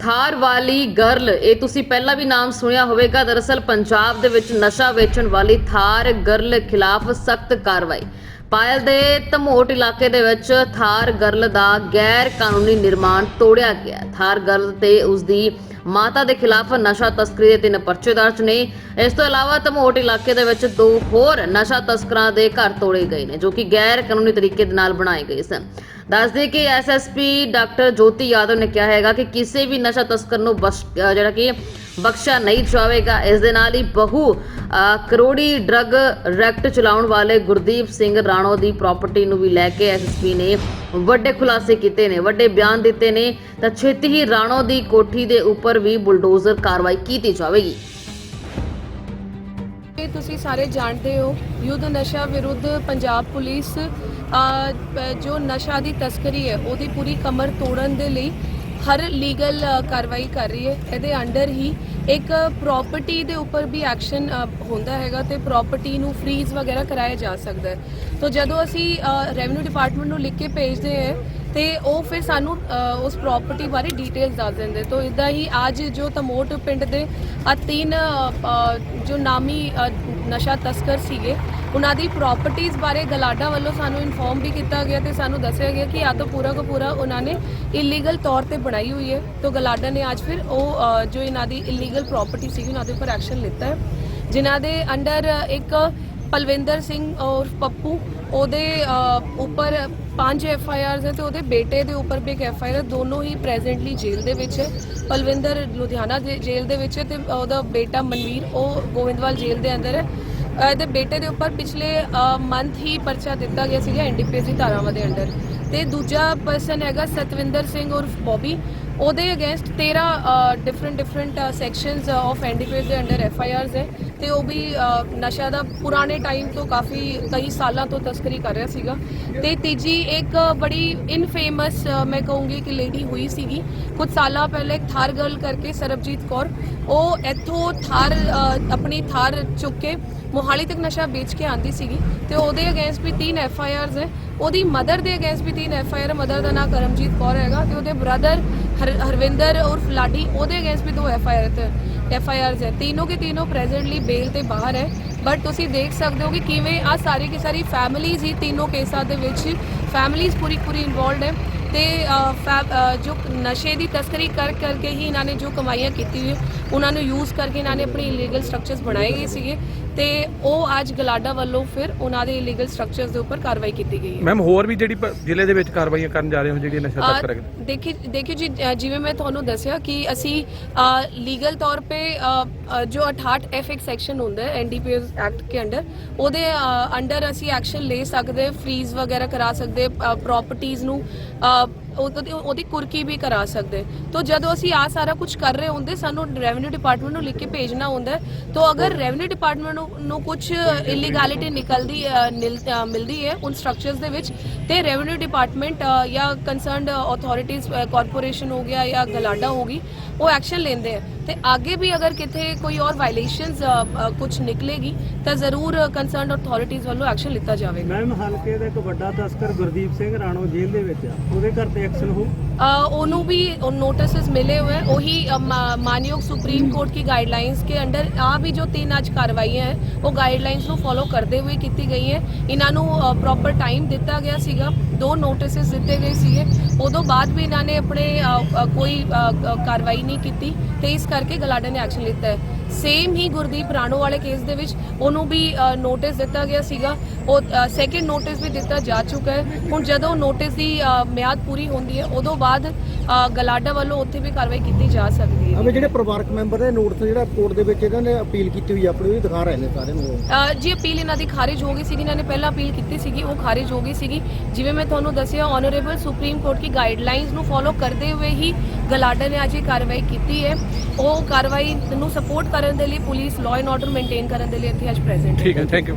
ਥਾਰ ਵਾਲੀ ਗਰਲ, ਇਹ ਤੁਸੀਂ ਪਹਿਲਾਂ ਵੀ ਨਾਮ ਸੁਣਿਆ ਹੋਵੇਗਾ। ਦਰਅਸਲ ਪੰਜਾਬ ਦੇ ਵਿੱਚ ਨਸ਼ਾ ਵੇਚਣ ਵਾਲੀ ਥਾਰ ਗਰਲ ਖਿਲਾਫ ਸਖਤ ਕਾਰਵਾਈ। ਪਾਇਲ ਦੇ ਧਮੋਟ ਇਲਾਕੇ ਦੇ ਵਿੱਚ ਥਾਰ ਗਰਲ ਦਾ ਗੈਰ ਕਾਨੂੰਨੀ ਨਿਰਮਾਣ ਤੋੜਿਆ ਗਿਆ। ਥਾਰ ਗਰਲ ਤੇ ਉਸ ਦੀ ਮਾਤਾ ਦੇ ਖਿਲਾਫ ਨਸ਼ਾ ਤਸਕਰੀ ਦੇ ਤਿੰਨ ਪਰਚੇ ਦਰਜ ਨੇ। ਇਸ ਤੋਂ ਇਲਾਵਾ ਧਮੋਟ ਇਲਾਕੇ ਦੇ ਵਿੱਚ ਦੋ ਹੋਰ ਨਸ਼ਾ ਤਸਕਰਾਂ ਦੇ ਘਰ ਤੋੜੇ ਗਏ ਨੇ, ਜੋ ਕਿ ਗੈਰ ਕਾਨੂੰਨੀ ਤਰੀਕੇ ਦੇ ਨਾਲ ਬਣਾਏ ਗਏ ਸਨ। ਦੱਸਦੇ ਕਿ ਐਸਐਸਪੀ ਡਾਕਟਰ ਜੋਤੀ ਯਾਦਵ ਨੇ ਕਿਹਾ ਹੈਗਾ ਕਿ ਕਿਸੇ ਵੀ ਨਸ਼ਾ ਤਸਕਰ ਨੂੰ ਬਖਸ਼- ਜਿਹੜਾ ਕਿ ਬਖਸ਼ਿਆ ਨਹੀਂ ਜਾਵੇਗਾ। ਇਸ ਦੇ ਨਾਲ ਹੀ ਬਹੁ ਕਰੋੜੀ ਡਰੱਗ ਰੈਕਟ ਚਲਾਉਣ ਵਾਲੇ ਗੁਰਦੀਪ ਸਿੰਘ ਰਾਣੋ ਦੀ ਪ੍ਰਾਪਰਟੀ ਨੂੰ ਵੀ ਲੈ ਕੇ ਐਸਐਸਪੀ ਨੇ ਵੱਡੇ ਖੁਲਾਸੇ ਕੀਤੇ ਨੇ, ਵੱਡੇ ਬਿਆਨ ਦਿੱਤੇ ਨੇ। ਤਾਂ ਛੇਤੀ ਹੀ ਰਾਣੋ ਦੀ ਕੋਠੀ ਦੇ ਉੱਪਰ ਵੀ ਬੁਲਡੋਜ਼ਰ ਕਾਰਵਾਈ ਕੀਤੀ ਜਾਵੇਗੀ। ਇਹ ਤੁਸੀਂ ਸਾਰੇ ਜਾਣਦੇ ਹੋ ਯੁੱਧ ਨਸ਼ਾ ਵਿਰੁੱਧ ਪੰਜਾਬ ਪੁਲਿਸ ਜੋ ਨਸ਼ਾ ਦੀ ਤਸਕਰੀ ਹੈ, ਉਹਦੀ ਪੂਰੀ ਕਮਰ ਤੋੜਨ ਦੇ ਲਈ ਹਰ ਲੀਗਲ ਕਾਰਵਾਈ ਕਰ ਰਹੀ ਹੈ। ਇਹਦੇ ਅੰਡਰ ਹੀ ਇੱਕ ਪ੍ਰਾਪਰਟੀ ਦੇ ਉੱਪਰ ਵੀ ਐਕਸ਼ਨ ਹੁੰਦਾ ਹੈਗਾ ਤੇ ਪ੍ਰਾਪਰਟੀ ਨੂੰ ਫ੍ਰੀਜ਼ ਵਗੈਰਾ ਕਰਾਇਆ ਜਾ ਸਕਦਾ ਹੈ। ਤਾਂ ਜਦੋਂ ਅਸੀਂ ਰੈਵਨਿਊ ਡਿਪਾਰਟਮੈਂਟ ਨੂੰ ਲਿਖ ਕੇ ਭੇਜਦੇ ਹਾਂ ਤੇ ਉਹ ਫਿਰ ਸਾਨੂੰ ਉਸ ਪ੍ਰਾਪਰਟੀ ਬਾਰੇ ਡਿਟੇਲਸ ਦੱਸ ਦਿੰਦੇ। ਤੋਂ ਇਦਾਂ ਹੀ ਅੱਜ ਜੋ ਤਮੋਟ ਪਿੰਡ ਦੇ ਆ ਤਿੰਨ ਜੋ ਨਾਮੀ ਨਸ਼ਾ ਤਸਕਰ ਸੀਗੇ, ਉਹਨਾਂ ਦੀ ਪ੍ਰਾਪਰਟੀਆਂ ਬਾਰੇ ਗਲਾਡਾ ਵੱਲੋਂ ਸਾਨੂੰ ਇਨਫੋਰਮ ਵੀ ਕੀਤਾ ਗਿਆ ਤੇ ਸਾਨੂੰ ਦੱਸਿਆ ਗਿਆ ਕਿ ਆ ਤਾਂ ਪੂਰਾ ਕੋ ਪੂਰਾ ਉਹਨਾਂ ਨੇ ਇਲੀਗਲ ਤੌਰ ਤੇ ਬਣਾਈ ਹੋਈ ਹੈ। ਤੋਂ ਗਲਾਡਾ ਨੇ ਅੱਜ ਫਿਰ ਉਹ ਜੋ ਇਹਨਾਂ ਦੀ ਇਲੀਗਲ ਪ੍ਰਾਪਰਟੀ ਸੀਗੀ, ਉਹਨਾਂ ਦੇ ਉੱਪਰ ਐਕਸ਼ਨ ਲਿੱਤਾ ਹੈ। ਜਿਨ੍ਹਾਂ ਦੇ ਅੰਡਰ ਇੱਕ ਪਲਵਿੰਦਰ ਸਿੰਘ ਔਰ ਪੱਪੂ, ਉਹਦੇ ਉੱਪਰ ਪੰਜ ਐਫ ਆਈ ਆਰਸ ਹੈ ਤੇ ਉਹਦੇ ਬੇਟੇ ਦੇ ਉੱਪਰ ਵੀ ਇੱਕ ਐਫ ਆਈ ਆਰ ਦੋਨੋਂ ਹੀ ਪ੍ਰੈਜ਼ੈਂਟਲੀ ਜੇਲ੍ਹ ਦੇ ਵਿੱਚ ਹੈ। ਪਲਵਿੰਦਰ ਲੁਧਿਆਣਾ ਦੇ ਜੇਲ੍ਹ ਦੇ ਵਿੱਚ ਹੈ ਤੇ ਉਹਦਾ ਬੇਟਾ ਮਨਵੀਰ, ਉਹ ਗੋਇੰਦਵਾਲ ਜੇਲ੍ਹ ਦੇ ਅੰਦਰ ਹੈ। ਇਹਦੇ ਬੇਟੇ ਦੇ ਉੱਪਰ ਪਿਛਲੇ ਮੰਥ ਹੀ ਪਰਚਾ ਦਿੱਤਾ ਗਿਆ ਸੀਗਾ ਐਨਡੀਪੀਐਸ ਦੀ ਧਾਰਾਵਾਂ ਦੇ ਅੰਡਰ ਤੇ ਦੂਜਾ ਪਰਸਨ ਹੈਗਾ ਸਤਵਿੰਦਰ ਸਿੰਘ ਔਰ ਬੌਬੀ। ਉਹਦੇ against 13 different different sections of NDPS ਦੇ ਅੰਡਰ ਐਫ ਆਈ ਆਰਸ ਹੈ। ਤੇ ਉਹ ਵੀ ਨਸ਼ਾ ਦਾ ਪੁਰਾਣੇ ਟਾਈਮ ਤੋਂ ਕਾਫੀ ਕਈ ਸਾਲਾਂ ਤੋਂ ਤਸਕਰੀ ਕਰ ਰਿਹਾ ਸੀਗਾ। ਤੇ ਤੀਜੀ ਇੱਕ ਬੜੀ ਇਨਫੇਮਸ ਮੈਂ ਕਹੂੰਗੀ ਕਿ ਲੇਡੀ ਹੋਈ ਸੀਗੀ। ਕੁਝ ਸਾਲਾਂ ਪਹਿਲੇ ਇੱਕ ਥਾਰ ਗਰਲ ਕਰਕੇ ਸਰਬਜੀਤ ਕੌਰ, ਉਹ ਇੱਥੋਂ ਥਾਰ ਆਪਣੀ ਥਾਰ ਚੁੱਕ ਕੇ ਮੋਹਾਲੀ ਤੱਕ ਨਸ਼ਾ ਵੇਚ ਕੇ ਆਂਦੀ ਸੀਗੀ ਤੇ ਉਹਦੇ ਅਗੇਂਸਟ ਵੀ ਤਿੰਨ ਐਫ ਆਈ ਆਰਸ ਹੈ। ਉਹਦੀ ਮਦਰ ਦੇ ਅਗੇਂਸਟ ਵੀ ਤਿੰਨ ਐਫ ਆਈ ਆਰ ਮਦਰ ਦਾ ਨਾਮ ਕਰਮਜੀਤ ਕੌਰ ਹੈਗਾ ਤੇ ਉਹਦੇ ਬ੍ਰਦਰ ਹਰਵਿੰਦਰ ਉਰਫ ਲਾਡੀ, ਉਹਦੇ ਅਗੇਂਸਟ ਵੀ ਦੋ ਐਫ ਆਈ ਆਰ ਤੇ। ਐਫ ਆਈ ਆਰਸ ਹੈ ਤਿੰਨੋਂ ਕੇ ਤਿੰਨੋਂ ਪ੍ਰੈਜ਼ੈਂਟਲੀ ਬੇਲ ਤੇ ਬਾਹਰ ਹੈ। ਬਟ ਤੁਸੀਂ ਦੇਖ ਸਕਦੇ ਹੋ ਕਿ ਕਿਵੇਂ ਆ ਸਾਰੀ ਕੀ ਸਾਰੀ ਫੈਮਿਲੀਜ਼ ਹੀ ਤਿੰਨੋਂ ਕੇਸਾਂ ਦੇ ਵਿੱਚ ਫੈਮਿਲੀਜ਼ ਪੂਰੀ ਪੂਰੀ ਇਨਵੋਲਡ ਹੈ। ਤੇ ਅ, ਜੋ ਨਸ਼ੇ ਦੀ ਤਸਕਰੀ ਕਰ ਕਰਕੇ ਹੀ ਇਹਨਾਂ ਨੇ ਜੋ ਕਮਾਈਆਂ ਕੀਤੀ ਹੋਈ ਉਹਨਾਂ ਨੂੰ ਯੂਜ਼ ਕਰਕੇ ਇਹਨਾਂ ਨੇ ਆਪਣੀ ਇਲੀਗਲ ਸਟਰਕਚਰਸ ਬਣਾਏ ਗਏ ਸੀਗੇ। ਤੇ ਉਹ ਅੱਜ ਗਲਾਡਾ ਵੱਲੋਂ ਫਿਰ ਉਹਨਾਂ ਦੇ ਇਲੀਗਲ ਸਟਰਕਚਰਸ ਦੇ ਉੱਪਰ ਕਾਰਵਾਈ ਕੀਤੀ ਗਈ ਹੈ। ਮੈਮ ਹੋਰ ਵੀ ਜਿਹੜੀ ਪ- ਜ਼ਿਲ੍ਹੇ ਦੇ ਵਿੱਚ ਕਾਰਵਾਈਆਂ ਕਰਨ ਜਾ ਰਹੇ ਹੋ ਜਿਹੜੀ ਨਸ਼ਾ ਅ, ਤਸਕਰ ਹੈ? ਦੇਖੀ ਦੇਖਿਓ ਜੀ ਅ, ਜਿਵੇਂ ਮੈਂ ਤੁਹਾਨੂੰ ਦੱਸਿਆ ਕਿ ਅਸੀਂ ਲੀਗਲ ਤੌਰ ਅ, ਅ, ਜੋ 68 ਐਫ ਇੱਕ ਸੈਕਸ਼ਨ ਹੁੰਦਾ ਹੈ ਐਨਡੀਪੀਐਸ ਐਕਟ ਕੇ ਅੰਡਰ ਉਹਦੇ ਅੰਡਰ ਅਸੀਂ ਐਕਸ਼ਨ ਲੈ ਸਕਦੇ ਫ੍ਰੀਜ਼ ਵਗੈਰਾ ਕਰਾ ਸਕਦੇ ਪ੍ਰਾਪਰਟੀਆਂ ਨੂੰ ਅ, ਉਹਦੀ ਉਹਦੀ ਕੁਰਕੀ ਵੀ ਕਰਾ ਸਕਦੇ। ਤੋਂ ਜਦੋਂ ਅਸੀਂ ਆ ਸਾਰਾ ਕੁਝ ਕਰ ਰਹੇ ਹੁੰਦੇ, ਸਾਨੂੰ ਰੈਵਨਿਊ ਡਿਪਾਰਟਮੈਂਟ ਨੂੰ ਲਿਖ ਕੇ ਭੇਜਣਾ ਹੁੰਦਾ ਹੈ। ਅਗਰ ਰੈਵਨਿਊ ਡਿਪਾਰਟਮੈਂਟ ਨੂੰ ਕੁਝ ਇਲੀਗੈਲਿਟੀ ਨਿਕਲਦੀ ਮਿਲਦੀ ਹੈ ਉਨ ਸਟਰਕਚਰਸ ਦੇ ਵਿੱਚ, ਤੇ ਰੈਵਨਿਊ ਡਿਪਾਰਟਮੈਂਟ ਜਾਂ ਕੰਸਰਨਡ ਅਥਾਰਟੀਆਂ ਕਾਰਪੋਰੇਸ਼ਨ ਹੋ ਗਿਆ ਜਾਂ ਗਲਾਡਾ ਹੋ ਗਈ, ਉਹ ਐਕਸ਼ਨ ਲੈਂਦੇ ਆ ਤੇ ਅੱਗੇ ਵੀ ਅਗਰ ਕਿਤੇ ਕੋਈ ਔਰ ਵਾਇਲੇਸ਼ਨਸ ਕੁਝ ਨਿਕਲੇਗੀ, ਤਾਂ ਜ਼ਰੂਰ ਕੰਸਰਨਡ ਅਥਾਰਟੀਆਂ ਵੱਲੋਂ ਐਕਸ਼ਨ ਲਿੱਤਾ ਜਾਵੇਗਾ। ਮੈਮ ਹਲਕੇ ਦਾ ਇੱਕ ਵੱਡਾ ਤਸਕਰ ਗੁਰਦੀਪ ਸਿੰਘ ਰਾਣੋ ਜੇਲ੍ਹ ਦੇ ਵਿੱਚ ਆ। ਉਹਦੇ ਘਰ ਤੇ ਐਕਸ਼ਨ ਹੋ ਉਹਨੂੰ ਵੀ ਨੋਟਿਸਸ ਮਿਲੇ हुए हैं वही अ, मा- मानयोग सुप्रीम कोर्ट की गाइडलाइंस के अंडर ਆ ਵੀ ਜੋ ਤਿੰਨ ਅੱਜ ਕਾਰਵਾਈਆਂ ਹੈ ਉਹ ਗਾਈਡਲਾਈਨਸ ਨੂੰ ਫੋਲੋ ਕਰਦੇ ਹੋਏ ਕੀਤੀ ਗਈ ਹੈ ਇਹਨਾਂ ਨੂੰ ਪ੍ਰੋਪਰ ਟਾਈਮ ਦਿੱਤਾ ਗਿਆ ਸੀਗਾ ਦੋ ਨੋਟਿਸਸ ਦਿੱਤੇ ਗਏ ਸੀਗੇ ਉਦੋਂ ਬਾਅਦ ਵੀ ਇਹਨਾਂ ਨੇ ਆਪਣੇ ਅ, ਅ, ਕੋਈ ਅ, ਅ, ਕਾਰਵਾਈ ਨਹੀਂ ਕੀਤੀ ਤੇ ਇਸ ਕਰਕੇ ਗਲਾਡਾ ਨੇ ਐਕਸ਼ਨ ਲਿੱਤਾ ਹੈ ਸੇਮ ਹੀ ਗੁਰਦੀਪ ਰਾਣੋ ਵਾਲੇ ਕੇਸ ਦੇ ਵਿੱਚ ਉਹਨੂੰ ਵੀ ਨੋਟਿਸ ਦਿੱਤਾ ਗਿਆ ਸੀਗਾ ਉਹ ਸੈਕੰਡ ਨੋਟਿਸ ਵੀ ਦਿੱਤਾ ਜਾ ਚੁੱਕਾ ਹੈ ਹੁਣ ਜਦੋਂ ਨੋਟਿਸ ਦੀ ਅ, ਮਿਆਦ ਪੂਰੀ ਹੁੰਦੀ ਹੈ ਉਦੋਂ ਬਾਅਦ ਅ, ਗਲਾਡਾ ਵੱਲੋਂ ਉੱਥੇ ਵੀ ਕਾਰਵਾਈ ਕੀਤੀ ਜਾ ਸਕਦੀ ਹੈ। ਅਬੇ ਜਿਹੜੇ ਪਰਿਵਾਰਕ ਮੈਂਬਰ ਨੇ ਨੋਟਿਸ ਜਿਹੜਾ ਕੋਰਟ ਦੇ ਵਿੱਚ ਇਹਨਾਂ ਨੇ ਅਪੀਲ ਕੀਤੀ ਹੋਈ ਆਪਣੀ ਉਹ ਵੀ ਦਿਖਾ ਰਹੇ ਨੇ ਸਾਰਿਆਂ ਨੂੰ। ਅ, ਜੀ ਅਪੀਲ ਇਹਨਾਂ ਦੀ ਖਾਰਿਜ ਹੋ ਗਈ ਸੀਗੀ ਇਹਨਾਂ ਨੇ ਪਹਿਲਾਂ ਅਪੀਲ ਕੀਤੀ ਸੀਗੀ ਉਹ ਖਾਰਿਜ ਹੋ ਗਈ ਸੀਗੀ। ਜਿਵੇਂ ਮੈਂ ਤੁਹਾਨੂੰ ਦੱਸਿਆ ਆਨਰੇਬਲ ਸੁਪਰੀਮ ਕੋਰਟ ਦੀ ਗਾਈਡਲਾਈਨਸ ਨੂੰ ਫੋਲੋ ਕਰਦੇ ਹੋਏ ਹੀ ਗਲਾਡਾ ਨੇ ਅੱਜ ਇਹ ਕਾਰਵਾਈ ਕੀਤੀ ਹੈ। ਉਹ ਕਾਰਵਾਈ ਨੂੰ ਸਪੋਰਟ ਕਰਨ ਦੇ ਲਈ police law and order maintain ਕਰਨ ਦੇ ਲਈ ਇੱਥੇ ਅੱਜ ਪ੍ਰੈਜ਼ੈਂਟ ਹੈ। ਠੀਕ ਹੈ ਥੈਂਕ ਯੂ